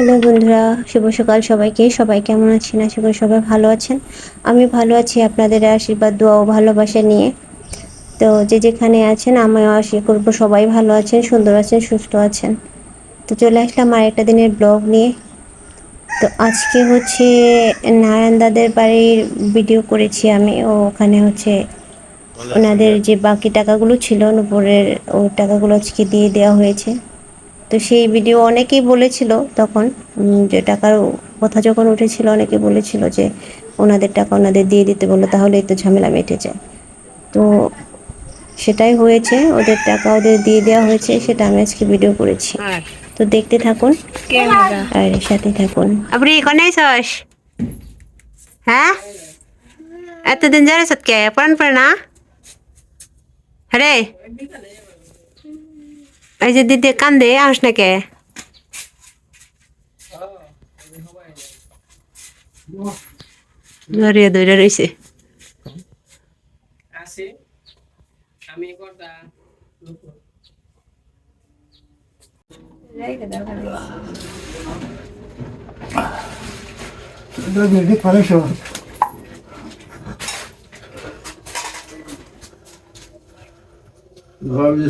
Hello বন্ধুরা শুভ সকাল সবাইকে। সবাই কেমন আছেন? আশা করি সবাই ভালো আছেন। আমি ভালো আছি আপনাদের আশীর্বাদ দোয়া ও ভালোবাসা নিয়ে। তো যে যেখানে আছেন আমিও আশা করব সবাই ভালো আছেন সুন্দর আছেন সুস্থ আছেন। তো চলে আসলাম আর একটা দিনের ব্লগ নিয়ে। তো আজকে হচ্ছে নারায়ণ দাদের বাড়ির ভিডিও করেছি আমি। ও ওখানে হচ্ছে ওনাদের যে বাকি টাকাগুলো ছিল উপরের ওই টাকাগুলো আজকে দিয়ে দেওয়া হয়েছে। তো সেই ভিডিও অনেকেই বলেছিল তখন যে টাকার কথা যখন উঠেছিল অনেকে বলেছিল যে ওনাদের টাকা ওনাদের দিয়ে দিতে বলল তাহলেই তো ঝামেলা মেটে যায়। তো সেটাই হয়েছে ওদের টাকা ওদের দিয়ে দেওয়া হয়েছে সেটা আমি আজকে ভিডিও করেছি। তো দেখতে থাকুন। আর সাথে থাকুন। আপনি কোনে আইসস হ্যাঁ? এতদিন যারে সৎকে পড়ান পড়ে না আরে? এই যে দিদি কান্দে আস না কে ধরে রয়েছে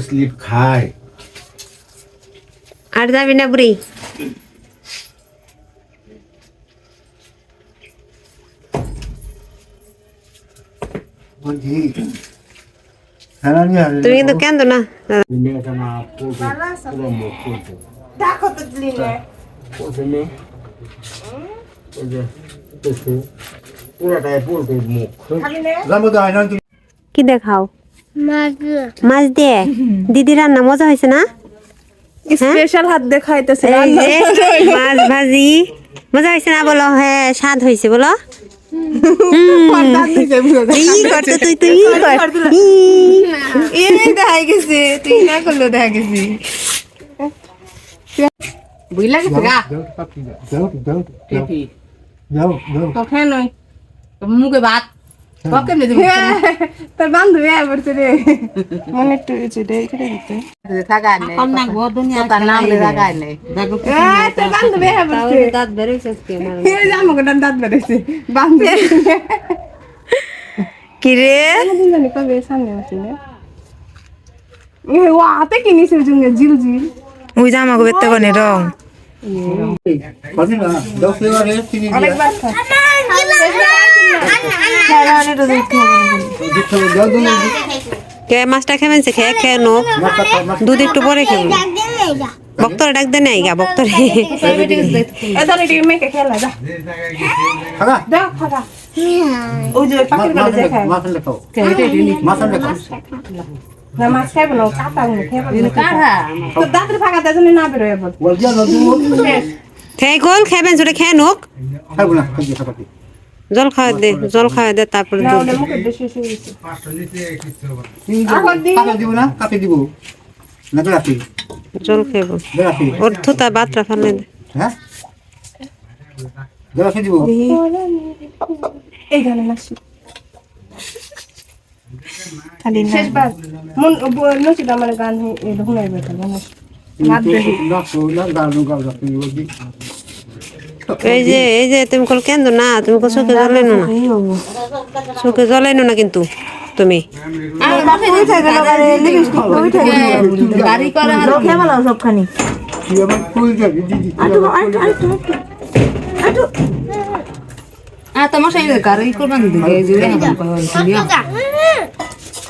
স্লিপ খায়। আর যাবি না বুড়ি? হ্যাঁ তুমি কিন্তু কেন না? কি দেখাও? মাছ দিয়ে? দিদি রান্না মজা হয়েছে না? স্পেশাল হাত দেখাইতেছে মাছ ভাজি মজা হয়েছে না বলো? হ্যাঁ স্বাদ হয়েছে বলো? ই করতো তুই তুই ই কর। ই। এই দেখাই গেছে তুই না করল দেখা গেছি। বুঝলা গা? যাও যাও যাও যাও মুখে ভাত তোর বান্ধবী আবার রে। মনে একটু এটা এখানে দিতে। থাকা নেই না গো দুনিয়া তার নাম le থাকা নেই তোর বান্ধবী আবার দাঁত বেরোইছে আজকে আমার। এই যে আমাকে দাঁত দাঁত বেড়েছে বান্ধবী। কি রে? জানি কবে সামনে আসলে ও হাতে কিনিস জিল জিল। ওই জামাকে বেতে কোনে রং? পাবি না কে মাছটা খেবেনছে খেয়ে খেয়ে নোক দুধ একটু পরে খেবেন বক্তরে ডাক দেন গা বক্তরে খেয়ে গোল খেবেন সেটা খেয়ে নোক। খাব না খাবি খাবি জল খাওয়া দে জল খাওয়া দে তারপরে দুধ ওটা মুখে দেশে শুয়ে গেছে চিনি দিব কাপে দিব না কাপে দিব না বেড়াতি জল খেব বেড়াতি ওর থুতা বাতরা ফেলে দে হ্যাঁ বেড়াতি দিব এই গানে নাচি খালি শেষবার মন নচিত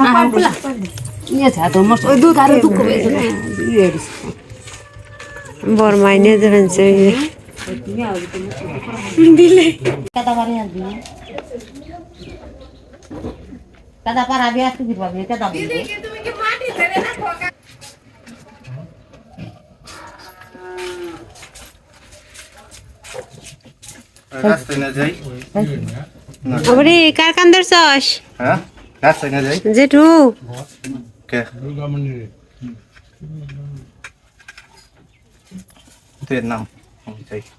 আমার গান শুনাই বেটা মানুষ রাত বেশি না তুমি কল কেন না তুমি কল চোখে জ্বলে না চোখে জ্বলাই না কিন্তু তুমি গাড়ি করা তুই আমার ফুল যাবি দিদি আ তোমার সেই গাড়ি করবান দিকে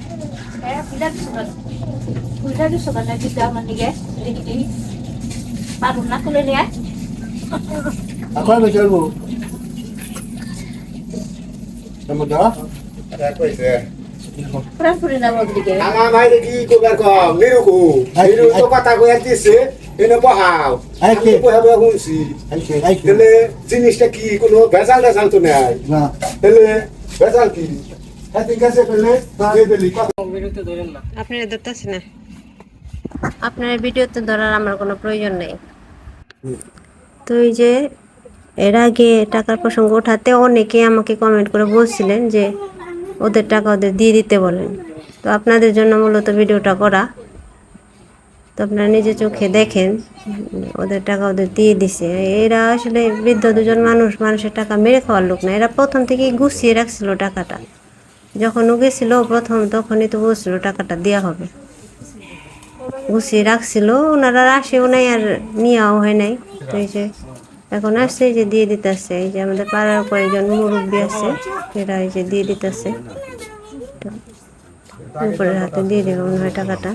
না এখন আমি চলবো আমার ভাই কি কবার কম নিরুকু নিরু তো কথা কই দিছে এনে বহাও আমি বহাবো শুনছি। তাহলে জিনিসটা কি কোনো ভেজাল ভেজাল তো নাই। না। তাহলে ভেজাল কি? আপনারা ধরতেছে না। আপনার ভিডিওতে ধরার আমার কোনো প্রয়োজন নেই। তো এই যে এর আগে টাকার প্রসঙ্গ ওঠাতে অনেকে আমাকে কমেন্ট করে বলছিলেন যে ওদের টাকা ওদের দিয়ে দিতে বলেন। তো আপনাদের জন্য মূলত ভিডিওটা করা। তো আপনারা নিজে চোখে দেখেন ওদের টাকা ওদের দিয়ে দিছে। এরা আসলে বৃদ্ধ দুজন মানুষ মানুষের টাকা মেরে খাওয়ার লোক না। এরা প্রথম থেকেই গুছিয়ে রাখছিল টাকাটা। যখন ও গেছিল প্রথম, তখনই তো বলছিল, টাকাটা দেওয়া হবে। গুছিয়ে রাখছিল, ওনারা আসেও নাই আর নেওয়াও হয় নাই। তো এই যে এখন আসছে যে দিয়ে দিতেছে। এই যে আমাদের পাড়ার কয়েকজন মুরব্বী আছে, এরা এই যে দিয়ে দিতেছে। উপরের হাতে দিয়ে দেবে মনে হয় টাকাটা।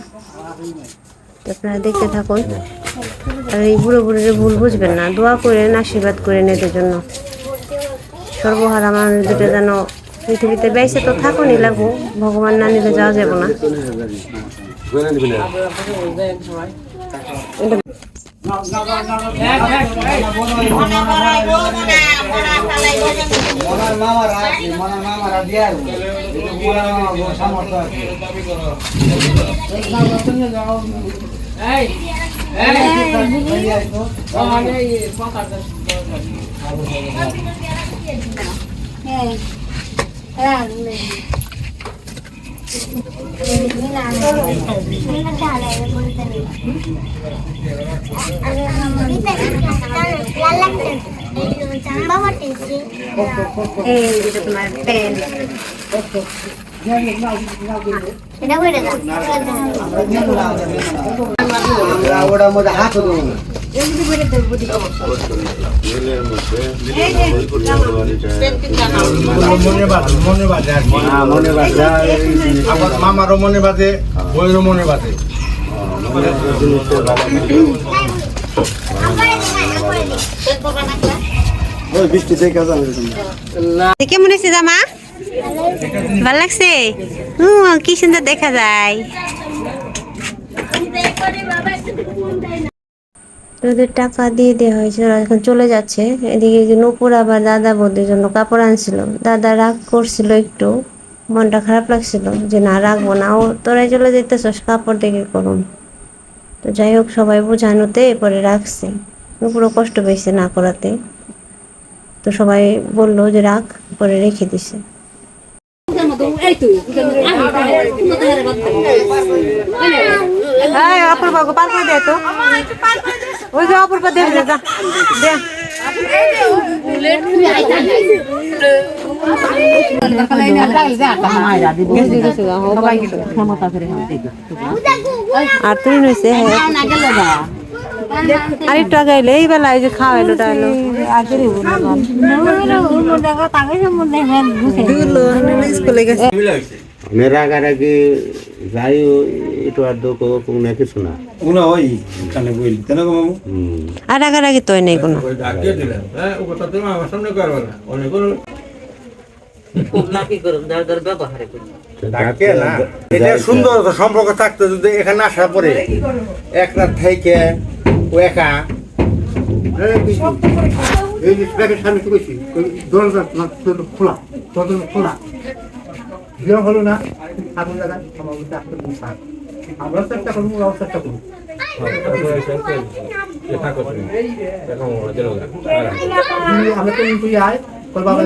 আপনারা দেখতে থাকুন। আর এই বুড়ো বুড়োরে ভুল বুঝবেন না। দোয়া করেন, আশীর্বাদ করেন এদের জন্য। সর্বহারা মানুষ দুটো যেন পৃথিবীতে বেঁচে তো থাকুনই লাগবো ভগবান না নিলে যাওয়া যাবে না ร่างเลยไม่นานไม่นานอะไรมันจะนี่เป็นการละลักเด็กจำบ้าว่าติดจริงเออจะเป็น মামারও মনে বাজে বইয়েরও মনে বাজে কেমন হয়েছে জামা ভালো লাগছে? হুম কি সুন্দর দেখা যায়। ওদের টাকা দিয়ে দেওয়া হয়েছে ওরা এখন চলে যাচ্ছে। এদিকে যে নুপুর আবার দাদা বৌদির জন্য কাপড় আনছিল। দাদা রাগ করছিল একটু, মনটা খারাপ লাগছিল যে, না, রাখব না। ও, তোরাই চলে যেতেছস, কাপড় দেখে করুন। তো যাই হোক, সবাই বোঝানোতে পরে রাখছে। নুপুরও কষ্ট পেয়েছে না করাতে। তো সবাই বলল যে, রাখ, পরে রেখে দিছে। এই অপূর্ব গো পার করে দে তো ওই যে অপূর্ব দে দে যা দে আর তুই নইছে আর একটু আগে এলে এই বেলা এই যে খাওয়া এলো টা এলো স্কুলে গেছে রাগারাগি যাই একটু আর দোক কোনো কিছু না। উনা ওই কানে বইল তেন গো মামু আর আগে তো নেই কোনো। ডাকিয়ে দিলেন। হ্যাঁ ও কথা তুমি আমার সামনে করবে না। অনেক সুন্দর সম্পর্ক থাকতো যদি এখানে আসার পরে এক রাত থেকে ও একা? এই যে প্যাকেট সামনে তো কইছি দরজা খোলা দরজা খোলা। বিয়ে হলো না, আগুন লাগা আমার ডাক্তার মুসার আমরা চেষ্টা করব, ওরাও চেষ্টা করব আমি তো তুই আয়, তোর বাবা